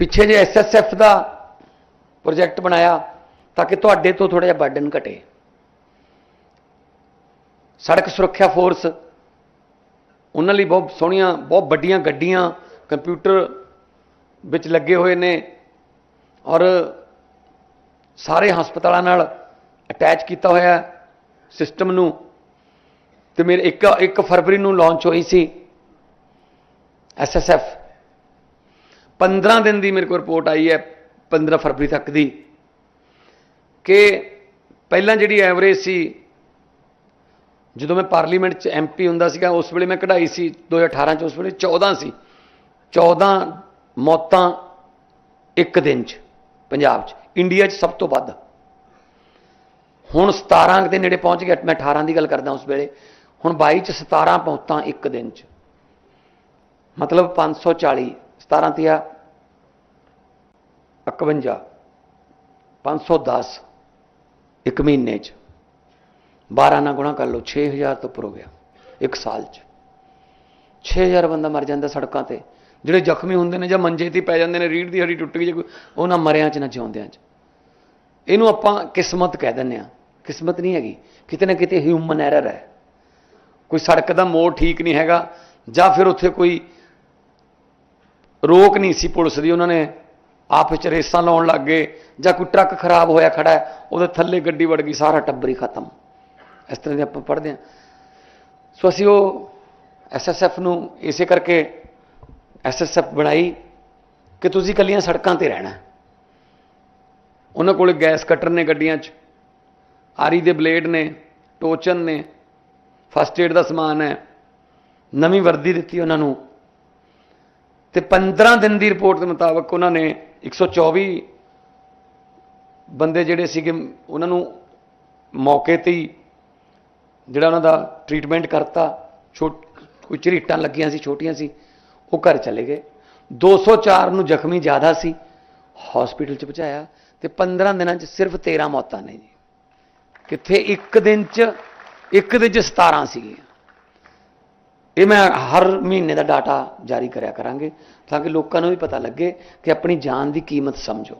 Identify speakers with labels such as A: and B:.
A: ਪਿੱਛੇ ਜੇ ਐਸਐਸਐਫ ਦਾ ਪ੍ਰੋਜੈਕਟ ਬਣਾਇਆ ਤਾਂ ਕਿ ਤੁਹਾਡੇ ਤੋਂ ਥੋੜਾ ਜਿਹਾ ਬਰਡਨ ਘਟੇ। ਸੜਕ ਸੁਰੱਖਿਆ ਫੋਰਸ ਉਹਨਾਂ ਲਈ ਬਹੁਤ ਸੋਹਣੀਆਂ, ਬਹੁਤ ਵੱਡੀਆਂ ਗੱਡੀਆਂ ਕੰਪਿਊਟਰ ਵਿੱਚ ਲੱਗੇ ਹੋਏ ਨੇ ਔਰ ਸਾਰੇ ਹਸਪਤਾਲਾਂ ਨਾਲ ਅਟੈਚ ਕੀਤਾ ਹੋਇਆ ਸਿਸਟਮ ਨੂੰ। ਤੇ ਮੇਰੇ 1 1 ਫਰਵਰੀ ਨੂੰ ਲਾਂਚ ਹੋਈ ਸੀ ਐਸਐਸਐਫ 15 ਦਿਨ ਦੀ ਮੇਰੇ ਕੋਲ ਰਿਪੋਰਟ ਆਈ ਹੈ 15 ਫਰਵਰੀ ਤੱਕ ਦੀ, ਕਿ ਪਹਿਲਾਂ ਜਿਹੜੀ ਐਵਰੇਜ ਸੀ, ਜਦੋਂ ਮੈਂ ਪਾਰਲੀਮੈਂਟ 'ਚ ਐਮਪੀ ਹੁੰਦਾ ਸੀਗਾ, ਉਸ ਵੇਲੇ ਮੈਂ ਕਢਾਈ ਸੀ 2018 'ਚ ਉਸ ਵੇਲੇ 14 ਸੀ 14 ਮੌਤਾਂ ਇੱਕ ਦਿਨ 'ਚ, ਪੰਜਾਬ 'ਚ ਇੰਡੀਆ 'ਚ ਸਭ ਤੋਂ ਵੱਧ। ਹੁਣ 17 ਦੇ ਨੇੜੇ ਪਹੁੰਚ ਗਿਆ, ਮੈਂ 18 ਦੀ ਗੱਲ ਕਰਦਾ ਉਸ ਵੇਲੇ, ਹੁਣ 22 'ਚ 17 ਮੌਤਾਂ ਇੱਕ ਦਿਨ 'ਚ। ਮਤਲਬ 540 17 ਤੀਆ 51 510 ਇੱਕ ਮਹੀਨੇ 'ਚ। 12 ਨਾਲ ਗੁਣਾ ਕਰ ਲਓ 6000 ਤੋਂ ਉੱਪਰ ਹੋ ਗਿਆ, ਇੱਕ ਸਾਲ 'ਚ। 6000 ਬੰਦਾ ਮਰ ਜਾਂਦਾ ਸੜਕਾਂ ਤੇ। ਜਿਹੜੇ ਜ਼ਖਮੀ ਹੁੰਦੇ ਨੇ ਜਾਂ ਮੰਜੇ ਤੇ ਪੈ ਜਾਂਦੇ ਨੇ ਰੀੜ ਦੀ ਹੱਡੀ ਟੁੱਟ ਗਈ ਜੇ ਕੋਈ ਉਹਨਾਂ ਮਰਿਆਂ 'ਚ, ਨਾ ਜਿਉਂਦਿਆਂ 'ਚ। ਇਹਨੂੰ ਆਪਾਂ ਕਿਸਮਤ ਕਹਿ ਦਿੰਦੇ ਆ ਕਿਸਮਤ ਨਹੀਂ ਹੈਗੀ। ਕਿਤੇ ਨਾ ਕਿਤੇ ਹਿਊਮਨ ਐਰਰ ਹੈ। ਕੋਈ ਸੜਕ ਦਾ ਮੋੜ ਠੀਕ ਨਹੀਂ ਹੈਗਾ ਜਾਂ ਫਿਰ ਉੱਥੇ ਕੋਈ ਰੋਕ ਨਹੀਂ ਸੀ ਪੁਲਿਸ ਦੀ। ਉਹਨਾਂ ਨੇ ਆਪ ਚ ਰੇਸਾਂ ਲਾਉਣ ਲੱਗ ਗਏ, ਜਾਂ ਕੋਈ ਟਰੱਕ ਖਰਾਬ ਹੋਇਆ ਖੜਾ ਹੈ ਉਹਦੇ ਥੱਲੇ ਗੱਡੀ ਵੜ ਗਈ, ਸਾਰਾ ਟੱਬਰ ਹੀ ਖਤਮ। ਇਸ ਤਰ੍ਹਾਂ ਦੇ ਆਪਾਂ ਪੜ੍ਹਦੇ ਹਾਂ। ਸੋ ਅਸੀਂ ਉਹ ਐਸਐਸਐਫ ਨੂੰ ਇਸੇ ਕਰਕੇ ਐਸਐਸਐਫ ਬਣਾਈ ਕਿ ਤੁਸੀਂ ਕੱਲੀਆਂ ਸੜਕਾਂ ਤੇ ਰਹਿਣਾ। ਉਹਨਾਂ ਕੋਲੇ ਗੈਸ ਕਟਰ ਨੇ ਗੱਡੀਆਂ 'ਚ, ਆਰੀ ਦੇ ਬਲੇਡ ਨੇ, ਟੋਚਨ ਨੇ, ਫਸਟ ਏਡ ਦਾ ਸਮਾਨ ਹੈ, ਨਵੀਂ ਵਰਦੀ ਦਿੱਤੀ ਉਹਨਾਂ ਨੂੰ। ਤੇ 15 ਦਿਨ ਦੀ ਰਿਪੋਰਟ ਦੇ ਮੁਤਾਬਕ ਉਹਨਾਂ ਨੇ 124 ਬੰਦੇ ਜਿਹੜੇ ਸੀਗੇ, ਉਹਨਾਂ ਨੂੰ ਮੌਕੇ ਤੇ ਹੀ ਜਿਹੜਾ ਉਹਨਾਂ ਦਾ ਟ੍ਰੀਟਮੈਂਟ ਕਰਤਾ, ਛੋਟ, ਕੋਈ ਝਰੀਟਾਂ ਲੱਗੀਆਂ ਸੀ, ਛੋਟੀਆਂ ਸੀ, ਉਹ ਘਰ ਚਲੇ ਗਏ। 204 ਨੂੰ ਜ਼ਖਮੀ ਜ਼ਿਆਦਾ ਸੀ, ਹਸਪੀਟਲ ਚ ਪਹੁੰਚਾਇਆ ਤੇ 15 ਦਿਨਾਂ ਚ ਸਿਰਫ 13 ਮੌਤਾਂ ਨੇ ਜੀ। ਕਿੱਥੇ ਇੱਕ ਦਿਨ ਚ, ਇੱਕ ਦਿਨ ਚ 17 ਸੀਗੀਆਂ। ਇਹ ਮੈਂ ਹਰ ਮਹੀਨੇ ਦਾ ਡਾਟਾ ਜਾਰੀ ਕਰਿਆ ਕਰਾਂਗੇ, ਤਾਂ ਕਿ ਲੋਕਾਂ ਨੂੰ ਵੀ ਪਤਾ ਲੱਗੇ ਕਿ ਆਪਣੀ ਜਾਨ ਦੀ ਕੀਮਤ ਸਮਝੋ।